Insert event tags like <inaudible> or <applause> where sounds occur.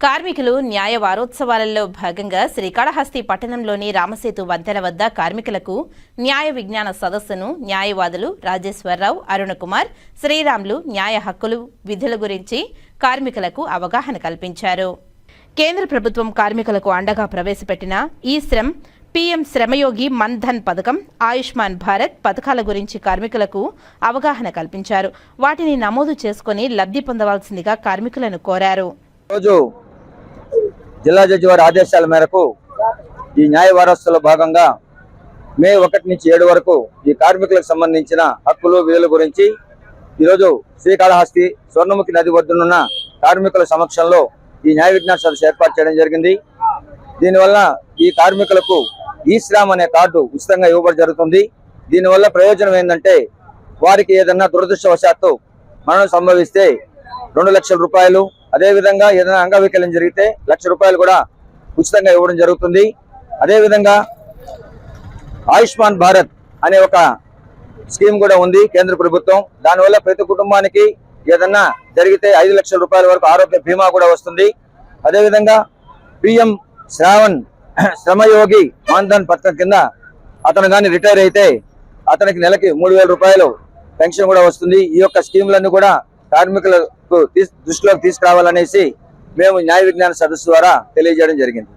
కార్మికులు న్యాయ వారోత్సవాలలో భాగంగా శ్రీకాళహస్తి పట్టణంలోని రామసేతు వంతెన వద్ద కార్మికులకు న్యాయ విజ్ఞాన సదస్సును న్యాయవాదులు రాజేశ్వరరావు అరుణకుమార్ శ్రీరాములు న్యాయ హక్కులు విధుల గురించి కార్మికులకు అవగాహన కల్పించారు. కేంద్ర ప్రభుత్వం కార్మికులకు అండగా ప్రవేశపెట్టిన ఈ శ్రమ్ పీఎం శ్రమయోగి మన్ ధన్ పథకం ఆయుష్మాన్ భారత్ పథకాల గురించి కార్మికులకు అవగాహన కల్పించారు. వాటిని నమోదు చేసుకుని లబ్ధి పొందవలసిందిగా కార్మికులను కోరారు. రోజు జిల్లా జడ్జి వారి ఆదేశాల మేరకు ఈ న్యాయ వారసులో భాగంగా మే ఒకటి నుంచి ఏడు వరకు ఈ కార్మికులకు సంబంధించిన హక్కులు విధుల గురించి ఈరోజు శ్రీకాళహస్తి స్వర్ణముఖి నది వద్దనున్న కార్మికుల సమక్షంలో ఈ న్యాయ విజ్ఞాన సదస్సు ఏర్పాటు చేయడం జరిగింది. దీనివల్ల ఈ కార్మికులకు ఈ శ్రామ్ అనే కార్డు ఉచితంగా ఇవ్వబడి జరుగుతుంది. దీనివల్ల ప్రయోజనం ఏంటంటే వారికి ఏదన్నా దురదృష్టవశాత్తు మరణం సంభవిస్తే రెండు లక్షల రూపాయలు అదేవిధంగా ఏదైనా అంగవైకల్యం జరిగితే లక్ష రూపాయలు కూడా ఉచితంగా ఇవ్వడం జరుగుతుంది. అదేవిధంగా ఆయుష్మాన్ భారత్ అనే ఒక స్కీమ్ కూడా ఉంది కేంద్ర ప్రభుత్వం. దానివల్ల ప్రతి కుటుంబానికి ఏదన్నా జరిగితే ఐదు లక్షల రూపాయల వరకు ఆరోగ్య బీమా కూడా వస్తుంది. అదేవిధంగా పిఎం శ్రావణ్ <clears throat> శ్రమయోగి మాన్ధన్ పథకం కింద అతను కానీ రిటైర్ అయితే అతనికి నెలకి మూడు వేల రూపాయలు పెన్షన్ కూడా వస్తుంది. ఈ యొక్క స్కీమ్లన్నీ కూడా కార్మికులు దృష్టిలోకి తీసుకురావాలనేసి మేము న్యాయ విజ్ఞాన సదస్సు ద్వారా తెలియజేయడం జరిగింది.